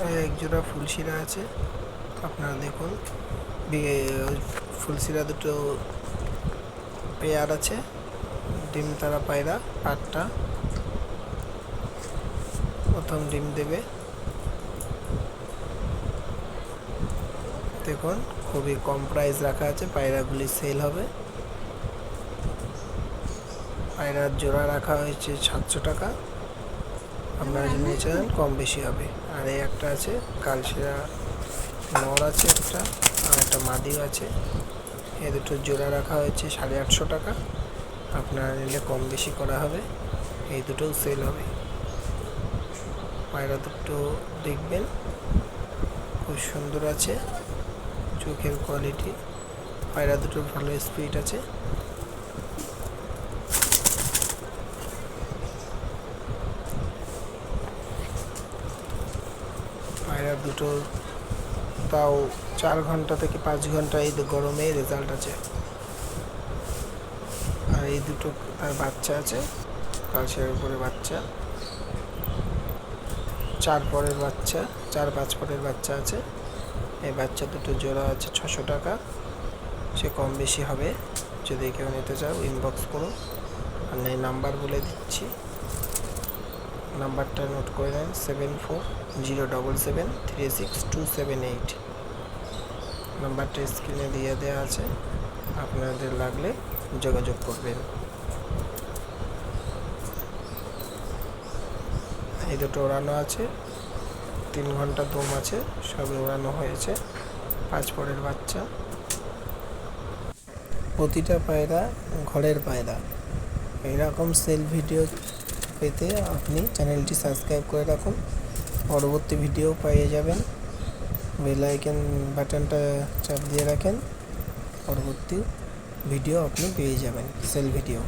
এক জোড়া ফুলশিরা আছে। আপনারা দেখুন। ফুলশিরা দুটো পেয়ার আছে। ডিম তারা পায়রা, আটটা। প্রথম ডিম দেবে। দেখুন, খুবই কম প্রাইস রাখা আছে। পায়রাগুলি সেল হবে। পায়রার জোড়া রাখা হয়েছে সাতশো টাকা। আপনারা নিয়ে চান, কম বেশি হবে। আর এই একটা আছে, কালশিরা নর আছে একটা, আর একটা মাদিও আছে। এ দুটো জোড়া রাখা হয়েছে, সাড়ে আটশো টাকা। আপনারা নিলে কম বেশি করা হবে। এই দুটোও সেল হবে। পায়রা দুটো দেখবেন, খুব সুন্দর আছে, চোখের কোয়ালিটি পায়রা দুটোর ভালো স্পিড আছে। পায়রা দুটো, তাও চার ঘণ্টা থেকে পাঁচ ঘণ্টা এই গরমে রেজাল্ট আছে। আর এই দুটো তার বাচ্চা আছে, কালসের উপরে বাচ্চা। চার পরের বাচ্চা, চার পাঁচ পরের বাচ্চা আছে। এই বাচ্চা দুটো জোড়া আছে ছশো টাকা। সে কম বেশি হবে। যদি কেউ নিতে চাও ইনবক্স করো। আর এই নাম্বার বলে দিচ্ছি। নাম্বারটা নোট করে নেন seven four zero double seven three six two seven eight নাম্বারটা স্ক্রিনে দিয়ে দেওয়া আছে, আপনাদের লাগলে যোগাযোগ করবেন। এই দুটো ওড়ানো আছে, তিন ঘণ্টা দম আছে, সবে ওড়ানো হয়েছে, পাঁচ পরের বাচ্চা। প্রতিটা পায়রা ঘরের পায়রা এইরকম সেল ভিডিও পেতে আপনি চ্যানেলটি সাবস্ক্রাইব করে রাখুন। পরবর্তী ভিডিও পেয়ে যাবেন। বেল আইকন বাটনটা চাপ দিয়ে রাখেন। পরবর্তী ভিডিও আপনি পেয়ে যাবেন। Sell video